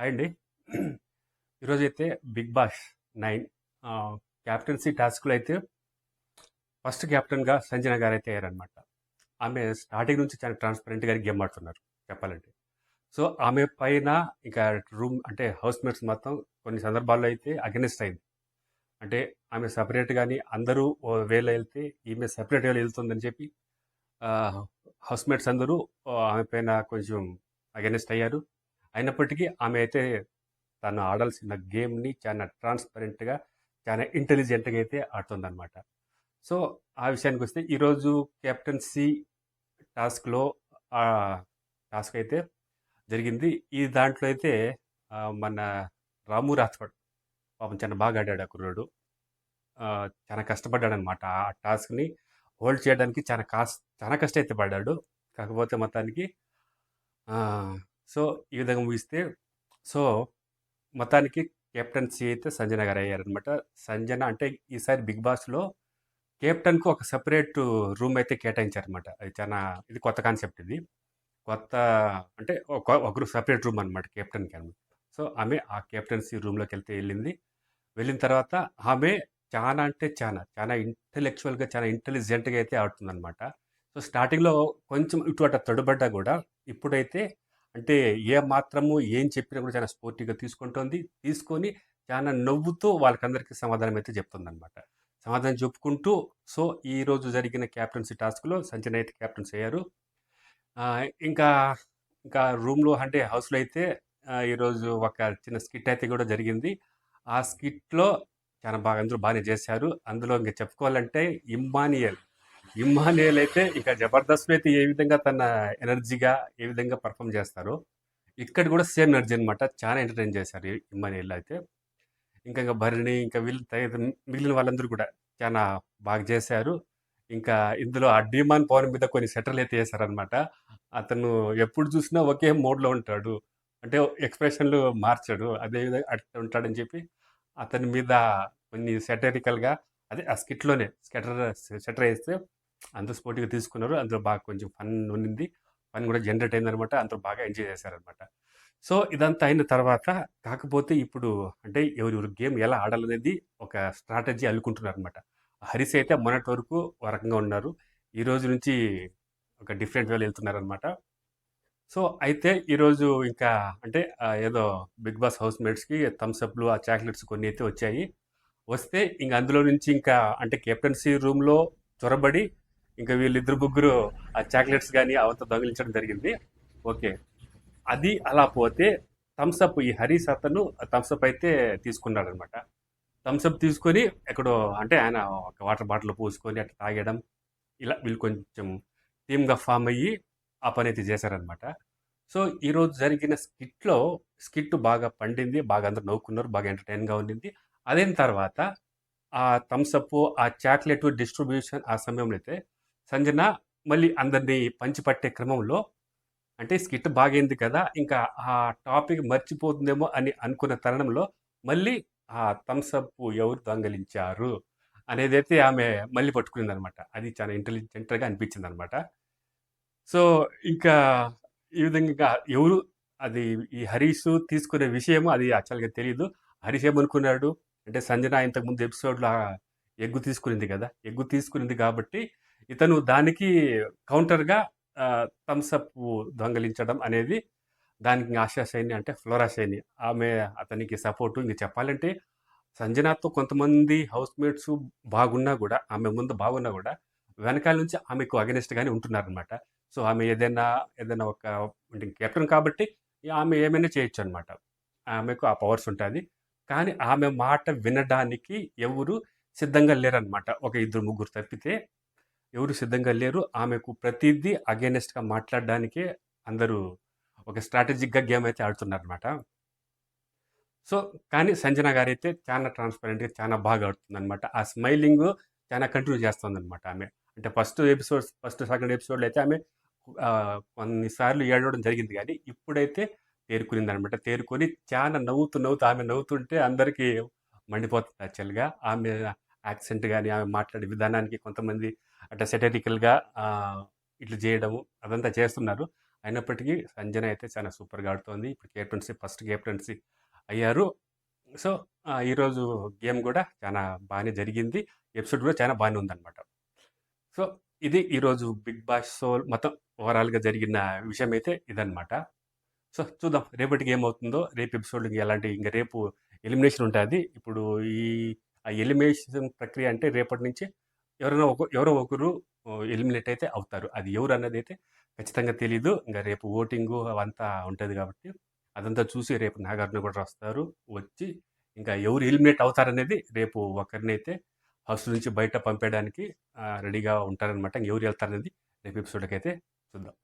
Hi అండి ఈరోజైతే big boss nine captaincy టాస్క్లో అయితే ఫస్ట్ క్యాప్టెన్గా సంజన గారు అయితే అయ్యారనమాట ఆమె స్టార్టింగ్ నుంచి చాలా ట్రాన్స్పరెంట్గా గేమ్ ఆడుతున్నారు చెప్పాలంటే. సో ఆమె పైన ఇంకా రూమ్ అంటే హౌస్ మేట్స్ మొత్తం కొన్ని సందర్భాల్లో అయితే అగెనిస్ట్ అయింది. అంటే ఆమె సపరేట్ కానీ అందరూ ఓ వేలో వెళ్తే ఈమె సపరేట్ వేలో వెళ్తుందని చెప్పి హౌస్ మేట్స్ అందరూ ఆమె పైన కొంచెం అగెనిస్ట్ అయ్యారు. అయినప్పటికీ ఆమె అయితే తను ఆడాల్సిన గేమ్ని చాలా ట్రాన్స్పరెంట్గా చాలా ఇంటెలిజెంట్గా అయితే ఆడుతుందన్నమాట. సో ఆ విషయానికి వస్తే ఈరోజు కెప్టెన్సీ టాస్క్లో టాస్క్ అయితే జరిగింది. ఈ దాంట్లో అయితే మన రాము రాథోడ్ పాపం చాలా బాగా ఆడాడు ఆ కుర్రాడు. చాలా కష్టపడ్డాడు అనమాట ఆ టాస్క్ని హోల్డ్ చేయడానికి చాలా కాస్ చాలా కష్టం అయితే పడ్డాడు. కాకపోతే మొత్తానికి సో ఈ విధంగా ముగిస్తే సో మొత్తానికి కెప్టెన్సీ అయితే సంజన గారు అయ్యారనమాట సంజన అంటే ఈసారి బిగ్ బాస్లో కెప్టెన్కు ఒక సపరేట్ రూమ్ అయితే కేటాయించారనమాట అది చాలా ఇది కొత్త కాన్సెప్ట్ ఇది. కొత్త అంటే ఒక ఒకరు సపరేట్ రూమ్ అనమాట కెప్టెన్కి అనమాట. సో ఆమె ఆ కెప్టెన్సీ రూమ్లోకి వెళ్తే వెళ్ళింది. వెళ్ళిన తర్వాత ఆమె చాలా అంటే చాలా చాలా ఇంటెలెక్చువల్గా చాలా ఇంటెలిజెంట్గా అయితే ఆడుతుందన్నమాట. సో స్టార్టింగ్లో కొంచెం ఇటు అటు తడుబడ్డా కూడా ఇప్పుడైతే అంటే ఏ మాత్రము ఏం చెప్పినా కూడా చాలా స్పోర్టివ్గా తీసుకుంటుంది. తీసుకొని చాలా నవ్వుతూ వాళ్ళకందరికీ సమాధానం అయితే చెప్తుందనమాట సమాధానం చెప్పుకుంటూ సో ఈరోజు జరిగిన క్యాప్టెన్సీ టాస్క్లో సంజన అయితే క్యాప్టెన్స్ అయ్యారు. ఇంకా ఇంకా రూమ్లో అంటే హౌస్లో అయితే ఈరోజు ఒక చిన్న స్కిట్ అయితే కూడా జరిగింది. ఆ స్కిట్లో చాలా బాగా అందరూ బాగానే చేశారు. అందులో ఇంకా చెప్పుకోవాలంటే ఇమ్మానియల్ ఇమ్మానియల్ అయితే ఇక జబర్దస్త్ అయితే ఏ విధంగా తన ఎనర్జీగా ఏ విధంగా పర్ఫామ్ చేస్తారో ఇక్కడ కూడా సేమ్ ఎనర్జీ అనమాట చాలా ఎంటర్టైన్ చేశారు ఈ ఇమ్మానియల్ అయితే. ఇంకా ఇంకా భరణి ఇంకా వీళ్ళు మిగిలిన వాళ్ళందరూ కూడా చాలా బాగా చేశారు. ఇంకా ఇందులో ఆ డిమాన్ పవన్ మీద కొన్ని సెటర్లు అయితే వేశారనమాట అతను ఎప్పుడు చూసినా ఒకే మోడ్లో ఉంటాడు. అంటే ఎక్స్ప్రెషన్లు మార్చాడు. అదే విధంగా అట్లా ఉంటాడని చెప్పి అతని మీద కొన్ని సెటరికల్గా అదే ఆ స్కిట్లోనే స్కెటర్ సెటర్ వేస్తే అందరూ స్పోర్టివ్గా తీసుకున్నారు. అందులో బాగా కొంచెం ఫన్ ఉన్నింది ఫన్ కూడా జనరేట్ అయిందనమాట. అందరూ బాగా ఎంజాయ్ చేశారనమాట. సో ఇదంతా అయిన తర్వాత కాకపోతే ఇప్పుడు అంటే ఎవరెవరు గేమ్ ఎలా ఆడాలనేది ఒక స్ట్రాటజీ అల్లుకుంటున్నారు అనమాట హరిస్ అయితే మొన్నటి వరకు ఒక రకంగా ఉన్నారు. ఈ రోజు నుంచి ఒక డిఫరెంట్ వేలు వెళ్తున్నారు అనమాట సో అయితే ఈరోజు ఇంకా అంటే ఏదో బిగ్ బాస్ హౌస్ మేట్స్కి థమ్స్అప్లు ఆ చాక్లెట్స్ కొన్ని అయితే వచ్చాయి. వస్తే ఇంక అందులో నుంచి ఇంకా అంటే కెప్టెన్సీ రూమ్లో చొరబడి ఇంకా వీళ్ళిద్దరు ముగ్గురు ఆ చాక్లెట్స్ కానీ అవంతా దొంగిలించడం జరిగింది. ఓకే. అది అలా పోతే థమ్స్అప్ ఈ హరీష్ అతను థమ్స్అప్ అయితే తీసుకున్నాడు అనమాట థమ్స్అప్ తీసుకొని ఎక్కడో అంటే ఆయన ఒక వాటర్ బాటిల్ పోసుకొని అట్లా తాగడం ఇలా వీళ్ళు కొంచెం టీమ్గా ఫామ్ అయ్యి ఆ పని అయితే చేశారనమాట. సో ఈరోజు జరిగిన స్కిట్లో స్కిట్ బాగా పండింది బాగా అందరు నవ్వుకున్నారు బాగా ఎంటర్టైన్గా ఉండింది. అదైన తర్వాత ఆ థమ్స్అప్ ఆ చాక్లెట్ డిస్ట్రిబ్యూషన్ ఆ సమయంలో అయితే సంజన మళ్ళీ అందరినీ పంచిపట్టే క్రమంలో అంటే స్కిట్ బాగైంది కదా ఇంకా ఆ టాపిక్ మర్చిపోతుందేమో అని అనుకున్న తరుణంలో మళ్ళీ ఆ థమ్స్అప్ ఎవరు దొంగలించారు అనేది అయితే ఆమె మళ్ళీ పట్టుకునింది అనమాట అది చాలా ఇంటెలిజెంట్గా అనిపించింది అనమాట సో ఇంకా ఈ విధంగా ఎవరు అది ఈ హరీష్ తీసుకునే విషయం అది యాక్చువల్గా తెలియదు హరీష్ ఏమనుకున్నాడు? అంటే సంజన ఇంతకుముందు ఎపిసోడ్లో ఎగ్గు తీసుకునింది కదా ఎగ్గు తీసుకునింది కాబట్టి ఇతను దానికి కౌంటర్గా థమ్స్అప్ దొంగలించడం అనేది దానికి ఆశా సైని అంటే ఫ్లోరా సైని. ఆమె అతనికి సపోర్టు ఇంక చెప్పాలంటే సంజనాతో కొంతమంది హౌస్ మేట్స్ బాగున్నా కూడా ఆమె ముందు బాగున్నా కూడా వెనకాల నుంచి ఆమెకు అగెనిస్ట్గానే ఉంటున్నారనమాట సో ఆమె ఏదైనా ఏదైనా ఒక కెప్టెన్ కాబట్టి ఆమె ఏమైనా చేయొచ్చు అనమాట ఆమెకు ఆ పవర్స్ ఉంటుంది. కానీ ఆమె మాట వినడానికి ఎవరు సిద్ధంగా లేరనమాట ఒక ఇద్దరు ముగ్గురు తప్పితే ఎవరు సిద్ధంగా లేరు. ఆమెకు ప్రతిదీ అగేనెస్ట్గా మాట్లాడడానికే అందరూ ఒక స్ట్రాటజిక్గా గేమ్ అయితే ఆడుతున్నారనమాట సో కానీ సంజన గారు అయితే చాలా ట్రాన్స్పరెంట్గా చాలా బాగా ఆడుతుంది అనమాట ఆ స్మైలింగ్ చాలా కంటిన్యూ చేస్తుందనమాట ఆమె. అంటే ఫస్ట్ ఎపిసోడ్ ఫస్ట్ సెకండ్ ఎపిసోడ్లో అయితే ఆమె కొన్నిసార్లు ఏడవడం జరిగింది కానీ ఇప్పుడైతే తేరుకునింది అనమాట తేరుకొని చాలా నవ్వుతూ నవ్వుతూ ఆమె నవ్వుతుంటే అందరికీ మండిపోతుంది యాక్చువల్గా. ఆమె యాక్సెంట్ కానీ ఆమె మాట్లాడే విధానానికి కొంతమంది అట్లా సెటరికల్గా ఇట్లా చేయడము అదంతా చేస్తున్నారు. అయినప్పటికీ సంజన అయితే చాలా సూపర్గా ఆడుతోంది. ఇప్పుడు కెప్టెన్సీ ఫస్ట్ కెప్టెన్సీ అయ్యారు. సో ఈరోజు గేమ్ కూడా చాలా బాగానే జరిగింది. ఎపిసోడ్ కూడా చాలా బాగానే ఉందన్నమాట. సో ఇది ఈరోజు బిగ్ బాస్ షో మొత్తం ఓవరాల్గా జరిగిన విషయం అయితే ఇదన్నమాట. సో చూద్దాం. రేపటికి ఏమవుతుందో రేపు ఎపిసోడ్ ఎలాంటి ఇంకా రేపు ఎలిమినేషన్ ఉంటుంది. ఇప్పుడు ఈ ఆ ఎలిమినేషన్ ప్రక్రియ అంటే రేపటి నుంచి ఎవరైనా ఒక ఎవరో ఒకరు ఎలిమినేట్ అయితే అవుతారు. అది ఎవరు అన్నది అయితే ఖచ్చితంగా తెలీదు. ఇంకా రేపు ఓటింగు అవంతా ఉంటుంది కాబట్టి అదంతా చూసి రేపు నాగార్జున కూడా వస్తారు వచ్చి ఇంకా ఎవరు ఎలిమినేట్ అవుతారనేది రేపు ఒకరినైతే హౌస్ నుంచి బయట పంపేయడానికి రెడీగా ఉంటారనమాట ఎవరు వెళ్తారనేది రేపు ఎపిసోడ్కి అయితే చూద్దాం.